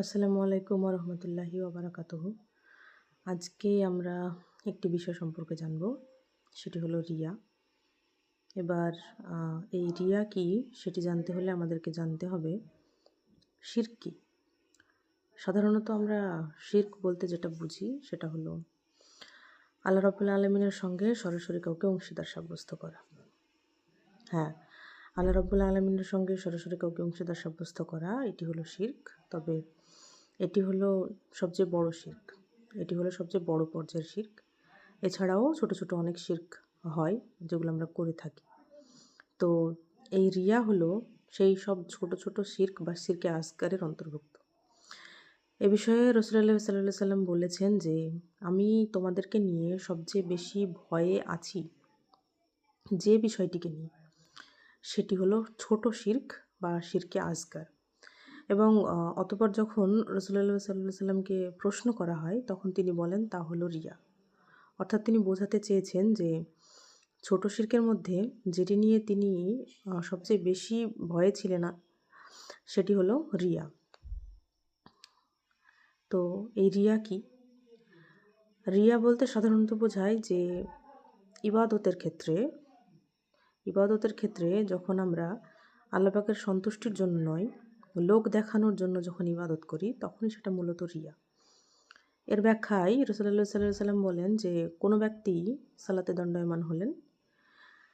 আসসালামু আলাইকুম রহমতুল্লাহি ওবরাকাতুহু আজকে আমরা একটি বিষয় সম্পর্কে জানব, সেটি হলো রিয়া। এবার এই রিয়া কি, সেটি জানতে হলে আমাদেরকে জানতে হবে শির্ক কি? সাধারণত আমরা শির্ক বলতে যেটা বুঝি, সেটা হলো আল্লাহ রবুল্লা আলমিনের সঙ্গে সরাসরি কাউকে অংশীদার সাব্যস্ত করা। হ্যাঁ আল্লাহ রব্বুল্লা আলমিনের সঙ্গে সরাসরি কাউকে অংশীদার সাব্যস্ত করা, এটি হলো শির্ক। তবে এটি হলো সবচেয়ে বড় শির্ক। এটি হলো সবচেয়ে বড় পর্যায়ের শির্ক। এছাড়াও ছোট ছোট অনেক শির্ক হয় যেগুলো আমরা করে থাকি। তো এই রিয়া হলো সেই সব ছোট ছোট শির্ক বা শিরকে আসকারের অন্তর্ভুক্ত। এ বিষয়ে রসুল্লাহ সাল্লাহ সাল্লাম বলেছেন যে, আমি তোমাদেরকে নিয়ে সবচেয়ে বেশি ভয়ে আছি যে বিষয়টিকে নিয়ে। সেটি হলো ছোট শির্ক বা শিরকে আজগার এবং অতপর যখন রসুল্লাহ সাল্লাহ সাল্লামকে প্রশ্ন করা হয়, তখন তিনি বলেন, তা হলো রিয়া। অর্থাৎ তিনি বোঝাতে চেয়েছেন যে, ছোট শির্কের মধ্যে যেটি নিয়ে তিনি সবচেয়ে বেশি ভয়ে ছিলেন সেটি হলো রিয়া। তো এই রিয়া কি? রিয়া বলতে সাধারণত বোঝায় যে, ইবাদতের ক্ষেত্রে ইবাদতের ক্ষেত্রে যখন আমরা আল্লাপাকের সন্তুষ্টির জন্য নয় লোক দেখানোর জন্য যখন ইবাদত করি, তখনই সেটা মূলত রিয়া। এর ব্যাখ্যায় রসুল্লাহ সাল্লাহ সাল্লাম বলেন যে, কোনো ব্যক্তি সালাতে দণ্ডায়মান হলেন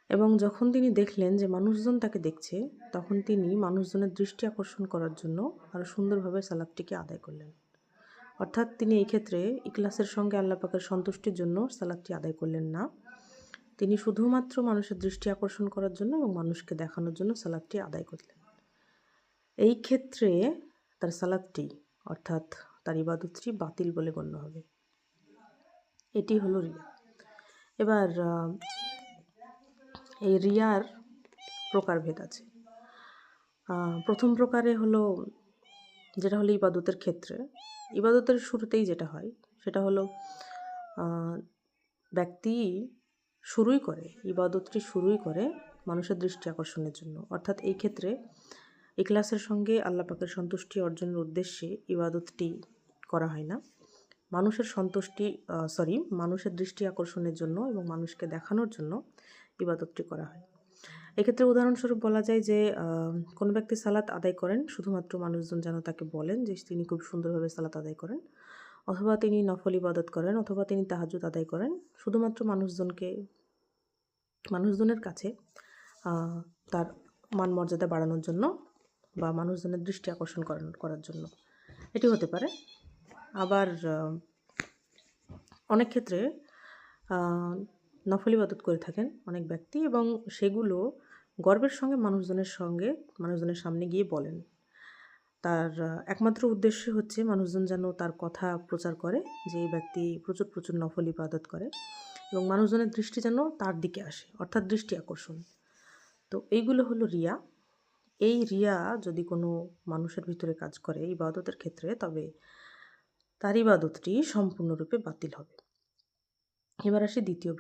এবং যখন তিনি দেখলেন যে মানুষজন তাকে দেখছে, তখন তিনি মানুষজনের দৃষ্টি আকর্ষণ করার জন্য আরও সুন্দরভাবে সালাদটিকে আদায় করলেন। অর্থাৎ তিনি এই ক্ষেত্রে ইকলাসের সঙ্গে আল্লাপাকের সন্তুষ্টির জন্য সালাদটি আদায় করলেন না। তিনি শুধুমাত্র মানুষের দৃষ্টি আকর্ষণ করার জন্য এবং মানুষকে দেখানোর জন্য সালাদটি আদায় করলেন। এই ক্ষেত্রে তার সালাদটি, অর্থাৎ তার ইবাদতটি বাতিল বলে গণ্য হবে। এটি হলো রিয়া। এবার এই রিয়ার প্রকারভেদ আছে। প্রথম প্রকারে হলো, যেটা হলো ইবাদতের ক্ষেত্রে। ইবাদতের শুরুতেই যেটা হয়, সেটা হলো ব্যক্তি শুরুই করে, ইবাদতটি শুরুই করে মানুষের দৃষ্টি আকর্ষণের জন্য। অর্থাৎ এই ক্ষেত্রে ইখলাসের সঙ্গে আল্লাহ পাকের সন্তুষ্টি অর্জনের উদ্দেশ্যে ইবাদতটি করা হয় না। মানুষের সন্তুষ্টি সরি মানুষের দৃষ্টি আকর্ষণের জন্য এবং মানুষকে দেখানোর জন্য ইবাদতটি করা হয়। এক্ষেত্রে উদাহরণস্বরূপ বলা যায় যে কোনো ব্যক্তি সালাত আদায় করেন, শুধুমাত্র মানুষজন যেন তাকে বলেন যে তিনি খুব সুন্দরভাবে সালাত আদায় করেন, অথবা তিনি নফল ইবাদত করেন, অথবা তিনি তাহাজুদ আদায় করেন, শুধুমাত্র মানুষজনকে, মানুষজনের কাছে তার মান মর্যাদা বাড়ানোর জন্য বা মানুষজনের দৃষ্টি আকর্ষণ করার জন্য। এটি হতে পারে। আবার অনেক ক্ষেত্রে নফল ইবাদত করে থাকেন অনেক ব্যক্তি এবং সেগুলো গর্বের সঙ্গে মানুষজনের সঙ্গে মানুষজনের সামনে গিয়ে বলেন। তার একমাত্র উদ্দেশ্য হচ্ছে মানুষজন যেন তার কথা প্রচার করে, যে এই ব্যক্তি প্রচুর প্রচুর নফল ইবাদত করে এবং মানুষজনের দৃষ্টি যেন তার দিকে আসে, অর্থাৎ দৃষ্টি আকর্ষণ। তো এইগুলো হলো রিয়া। এই রিয়া যদি কোনো মানুষের ভিতরে কাজ করে ইবাদতের ক্ষেত্রে, তবে তার ইবাদতটি সম্পূর্ণরূপে বাতিল হবে। এবার আসি দ্বিতীয়